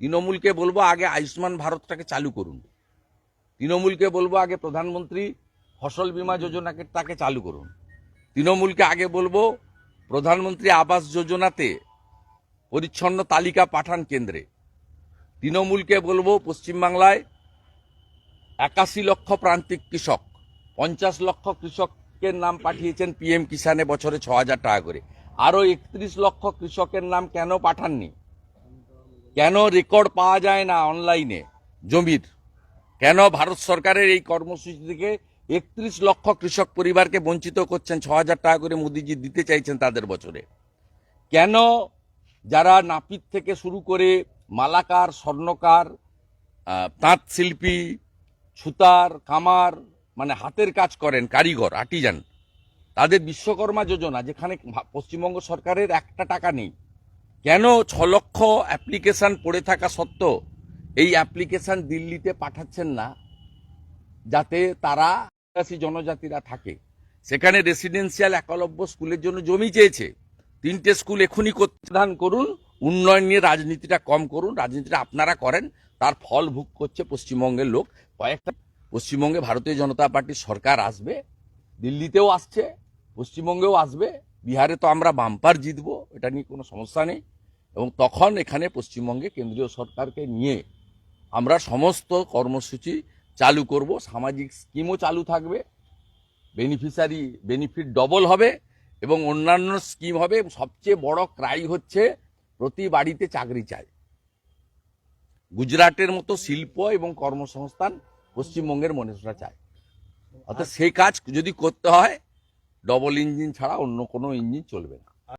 তৃণমূলকে বলব আগে আয়ুষ্মান ভারতটাকে চালু করুন। তৃণমূলকে বলব আগে প্রধানমন্ত্রী ফসল বীমা যোজনাকে তাকে চালু করুন। তৃণমূলকে আগে বলব প্রধানমন্ত্রী আবাস যোজনাতে পরিচ্ছন্ন তালিকা পাঠান কেন্দ্রে। তৃণমূলকে বলব পশ্চিমবাংলায় একাশি লক্ষ প্রান্তিক কৃষক, পঞ্চাশ লক্ষ কৃষকের নাম পাঠিয়েছেন পিএম কিষানে বছরে ছ হাজার টাকা করে। আরও একত্রিশ লক্ষ কৃষকের নাম কেন পাঠাননি? কেন রেকর্ড পাওয়া যায় না অনলাইনে জমির। কেন ভারত সরকারের এই কর্মসূচি থেকে একত্রিশ লক্ষ কৃষক পরিবারকে বঞ্চিত করছেন, ছ হাজার টাকা করে মোদিজি দিতে চাইছেন তাদের বছরে? কেন যারা নাপিত থেকে শুরু করে মালাকার, স্বর্ণকার তাঁত শিল্পী সুতার কামার মানে হাতের কাজ করেন, কারিগর আর্টিজান তাদের বিশ্বকর্মা যোজনা, যেখানে পশ্চিমবঙ্গ সরকারের একটা টাকা নেই। কেন ছ লক্ষ অ্যাপ্লিকেশন পড়ে থাকা সত্ত্বেও এই অ্যাপ্লিকেশন দিল্লিতে পাঠাচ্ছেন না? যাতে তারা আদিবাসী জনজাতিরা থাকে। সেখানে রেসিডেন্সিয়াল একলব্য স্কুলের জন্য জমি চেয়েছে। তিনটে স্কুল এখনই প্রদান করুন, উন্নয়ন নিয়ে রাজনীতিটা কম করুন, রাজনীতিটা আপনারা করেন, তার ফল ভোগ করছে পশ্চিমবঙ্গের লোক। কয়েকটা, পশ্চিমবঙ্গে ভারতীয় জনতা পার্টির সরকার আসবে, দিল্লিতেও আসছে, পশ্চিমবঙ্গেও আসবে, বিহারে তো আমরা বাম্পার জিতবো, এটা নিয়ে কোনো সমস্যা নেই। এবং তখন এখানে পশ্চিমবঙ্গে কেন্দ্রীয় সরকারকে নিয়ে আমরা সমস্ত কর্মসূচি চালু করব। সামাজিক স্কিমও চালু থাকবে। বেনিফিশিয়ারি, বেনিফিট ডবল হবে এবং অন্যান্য স্কিম হবে। সবচেয়ে বড় ক্রাই হচ্ছে প্রতি বাড়িতে চাকরি চাই। গুজরাটের মতো শিল্প এবং কর্মসংস্থান পশ্চিমবঙ্গের মানুষরা চায়। অর্থাৎ সেই কাজ যদি করতে হয়, ডবল ইঞ্জিন ছাড়া অন্য কোনো ইঞ্জিন চলবে না।